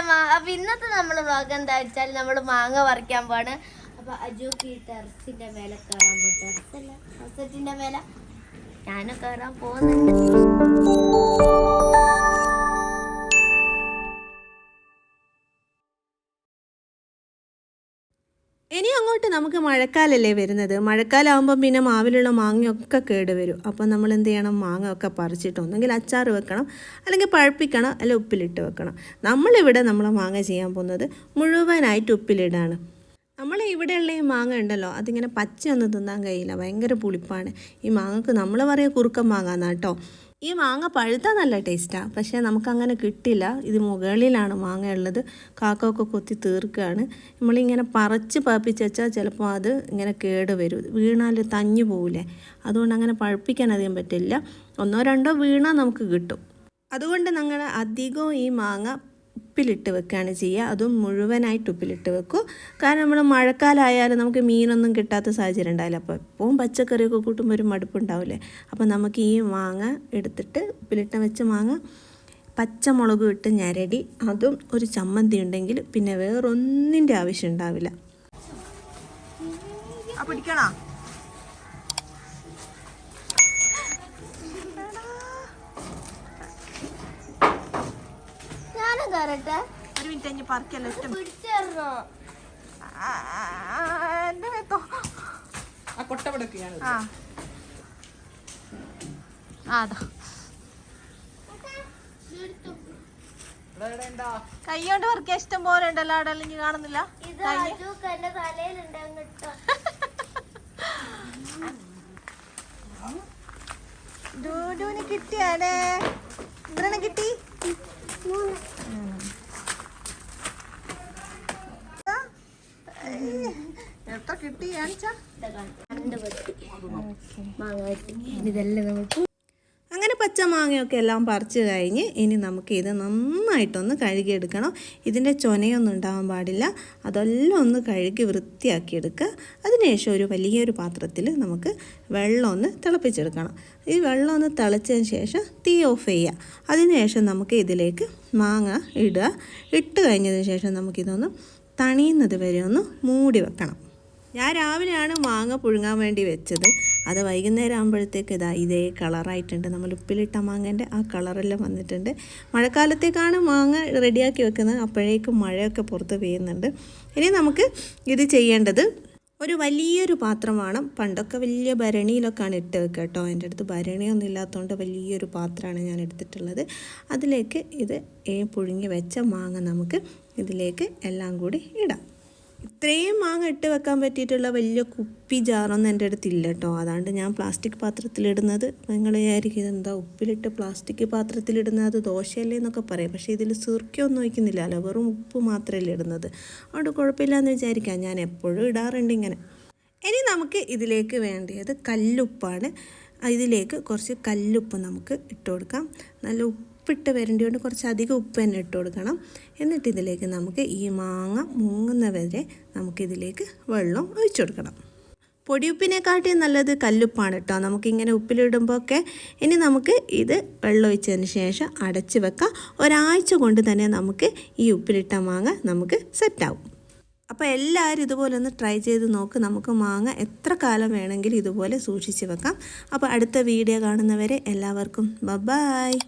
അപ്പൊ ഇന്നത്തെ നമ്മുടെ വ്ളോഗ് എന്താ വെച്ചാൽ നമ്മൾ മാങ്ങ പറിക്കാൻ പോണ് അപ്പൊ അജുക്ക് ഈ ടെറസിന്റെ മേലെ കയറാൻ പോകും ടെറസല്ല ടെറസറ്റിന്റെ മേലെ ഞാനും കയറാൻ പോകുന്നുണ്ട് ഇനി അങ്ങോട്ട് നമുക്ക് മഴക്കാലല്ലേ വരുന്നത്. മഴക്കാലമാകുമ്പം പിന്നെ മാവിലുള്ള മാങ്ങയൊക്കെ കേട് വരും. അപ്പം നമ്മൾ എന്ത് ചെയ്യണം? മാങ്ങ ഒക്കെ പറിച്ചിട്ട് ഒന്നെങ്കിൽ അച്ചാർ വെക്കണം അല്ലെങ്കിൽ പഴുപ്പിക്കണം അല്ലെങ്കിൽ ഉപ്പിലിട്ട് വെക്കണം. നമ്മളിവിടെ നമ്മൾ മാങ്ങ ചെയ്യാൻ പോകുന്നത് മുഴുവനായിട്ട് ഉപ്പിലിടാണ്. നമ്മൾ ഇവിടെയുള്ള ഈ മാങ്ങ ഉണ്ടല്ലോ അതിങ്ങനെ പച്ചയൊന്നും തിന്നാൻ കഴിയില്ല ഭയങ്കര പുളിപ്പാണ്. ഈ മാങ്ങക്ക് നമ്മൾ പറയുക കുറുക്കൻ മാങ്ങ കേട്ടോ ഈ മാങ്ങ പഴുത്താൽ നല്ല ടേസ്റ്റാണ് പക്ഷേ നമുക്കങ്ങനെ കിട്ടില്ല. ഇത് മുകളിലാണ് മാങ്ങ ഉള്ളത് കാക്കൊക്കെ കൊത്തി തീർക്കുകയാണ് നമ്മളിങ്ങനെ പറിച്ച് പപ്പിച്ച് വെച്ചാൽ ചിലപ്പോൾ അത് ഇങ്ങനെ കേട് വരും. വീണാൽ തഞ്ഞു പോവില്ലേ അതുകൊണ്ട് അങ്ങനെ പഴുപ്പിക്കാൻ അധികം പറ്റില്ല. ഒന്നോ രണ്ടോ വീണാൽ നമുക്ക് കിട്ടും. അതുകൊണ്ട് ഞങ്ങൾ അധികവും ഈ മാങ്ങ ഉപ്പിലിട്ട് വെക്കുകയാണ് ചെയ്യുക. അതും മുഴുവനായിട്ട് ഉപ്പിലിട്ട് വെക്കും. കാരണം നമ്മൾ മഴക്കാലമായാലും നമുക്ക് മീനൊന്നും കിട്ടാത്ത സാഹചര്യം ഉണ്ടാവില്ല. അപ്പോൾ എപ്പോഴും പച്ചക്കറിയൊക്കെ കൂട്ടുമ്പോൾ ഒരു മടുപ്പുണ്ടാവില്ലേ അപ്പോൾ നമുക്ക് ഈ മാങ്ങ എടുത്തിട്ട് ഉപ്പിലിട്ട് വെച്ച മാങ്ങ പച്ചമുളകും ഇട്ട് ഞരടി അതും ഒരു ചമ്മന്തി ഉണ്ടെങ്കിൽ പിന്നെ വേറൊന്നിന്റെ ആവശ്യം ഉണ്ടാവില്ല. പിടിക്കണോ ഞാനും കയറട്ടെ ഒരു മിനിറ്റ് കഴിഞ്ഞ് പറക്കല്ലോ ഇഷ്ടം പിടിച്ചേർന്നോ? മേത്തോ. ആ കൊട്ട പിടക്കുകയാണ് ആ. അതാ കൈകൊണ്ട് വർക്ക് ഇഷ്ടം പോലെ ഉണ്ടല്ലോ അവിടെ അല്ലെങ്കിൽ കാണുന്നില്ല? ഇത് അജുക്ക് എത്ര കിട്ടി. അങ്ങോട്ടോ എത്ര കിട്ടി ഇതെല്ലാം നമുക്ക് അങ്ങനെ പച്ച മാങ്ങയൊക്കെ എല്ലാം പറിച്ച് കഴിഞ്ഞ് ഇനി നമുക്ക് ഇത് നന്നായിട്ടൊന്ന് കഴുകിയെടുക്കണം. ഇതിന്റെ ചൊനയൊന്നും ഉണ്ടാവാൻ പാടില്ല. അതെല്ലാം ഒന്ന് കഴുകി വൃത്തിയാക്കിയെടുക്കുക. അതിനുശേഷം ഒരു വലിയൊരു പാത്രത്തിൽ നമുക്ക് വെള്ളം ഒന്ന് തിളപ്പിച്ചെടുക്കണം. ഈ വെള്ളം ഒന്ന് തിളച്ചതിന് ശേഷം തീ ഓഫ് ചെയ്യുക. അതിനുശേഷം നമുക്ക് ഇതിലേക്ക് മാങ്ങ ഇടുക. ഇട്ട് കഴിഞ്ഞതിന് ശേഷം നമുക്കിതൊന്ന് തണിയുന്നത് വരെ ഒന്ന് മൂടി വെക്കണം. ഞാൻ രാവിലെയാണ് മാങ്ങ പുഴുങ്ങാൻ വേണ്ടി വെച്ചത്. അത് വൈകുന്നേരം ആകുമ്പോഴത്തേക്ക് ഇതാ ഇതേ കളറായിട്ടുണ്ട്. നമ്മൾ ഉപ്പിലിട്ട മാങ്ങേന്റെ ആ കളറെല്ലാം വന്നിട്ടുണ്ട്. മഴക്കാലത്തേക്കാണ് മാങ്ങ റെഡിയാക്കി വെക്കുന്നത്. അപ്പോഴേക്കും മഴയൊക്കെ പുറത്ത് പെയ്യുന്നുണ്ട്. ഇനി നമുക്ക് ഇത് ചെയ്യേണ്ടത് ഒരു വലിയൊരു പാത്രം വേണം. പണ്ടൊക്കെ വലിയ ഭരണിയിലൊക്കെയാണ് ഇട്ട് വെക്കുക കേട്ടോ. എന്റെ അടുത്ത് ഭരണിയൊന്നും ഇല്ലാത്തതുകൊണ്ട് വലിയൊരു പാത്രമാണ് ഞാൻ എടുത്തിട്ടുള്ളത്. അതിലേക്ക് ഇത് പുഴുങ്ങി വെച്ച മാങ്ങ നമുക്ക് ഇതിലേക്ക് എല്ലാം കൂടി ഇടാം. ഇത്രയും മാങ്ങ ഇട്ട് വെക്കാൻ പറ്റിയിട്ടുള്ള വലിയ കുപ്പി ജാറൊന്നും എന്റെ അടുത്തില്ല കേട്ടോ. അതാണ്ട് ഞാൻ പ്ലാസ്റ്റിക് പാത്രത്തിലിടുന്നത് നിങ്ങൾ വിചാരിക്കും ഇതെന്താ ഉപ്പിലിട്ട് പ്ലാസ്റ്റിക് പാത്രത്തിലിടുന്നത് അത് ദോശയല്ലേ എന്നൊക്കെ പറയും. പക്ഷേ ഇതിൽ സുർക്കൊന്നും ഒഴിക്കുന്നില്ലല്ലോ. വെറും ഉപ്പ് മാത്രമല്ലേ ഇടുന്നത്. അതുകൊണ്ട് കുഴപ്പമില്ല എന്ന് വിചാരിക്കാം. ഞാൻ എപ്പോഴും ഇടാറുണ്ട് ഇങ്ങനെ. ഇനി നമുക്ക് ഇതിലേക്ക് വേണ്ടിയത് കല്ലുപ്പാണ്. ഇതിലേക്ക് കുറച്ച് കല്ലുപ്പ് നമുക്ക് ഇട്ട് കൊടുക്കാം. നല്ല ഉപ്പിട്ട് വരേണ്ടി കൊണ്ട് കുറച്ച് അധികം ഉപ്പ് തന്നെ ഇട്ട് കൊടുക്കണം. എന്നിട്ട് ഇതിലേക്ക് നമുക്ക് ഈ മാങ്ങ മുങ്ങുന്നവരെ നമുക്കിതിലേക്ക് വെള്ളം ഒഴിച്ചു കൊടുക്കണം. പൊടിയുപ്പിനെക്കാട്ടി നല്ലത് കല്ലുപ്പാണ് കേട്ടോ. നമുക്കിങ്ങനെ ഉപ്പിലിടുമ്പോൾ ഒക്കെ ഇനി നമുക്ക് ഇത് വെള്ളം ഒഴിച്ചതിന് ശേഷം അടച്ച് വെക്കാം. ഒരാഴ്ച കൊണ്ട് തന്നെ നമുക്ക് ഈ ഉപ്പിലിട്ട മാങ്ങ നമുക്ക് സെറ്റാവും. അപ്പോൾ എല്ലാവരും ഇതുപോലെ ഒന്ന് ട്രൈ ചെയ്ത് നോക്ക്. നമുക്ക് മാങ്ങ എത്ര കാലം വേണമെങ്കിലും ഇതുപോലെ സൂക്ഷിച്ച് വെക്കാം. അപ്പോൾ അടുത്ത വീഡിയോ കാണുന്നവരെ എല്ലാവർക്കും ബ ബായ്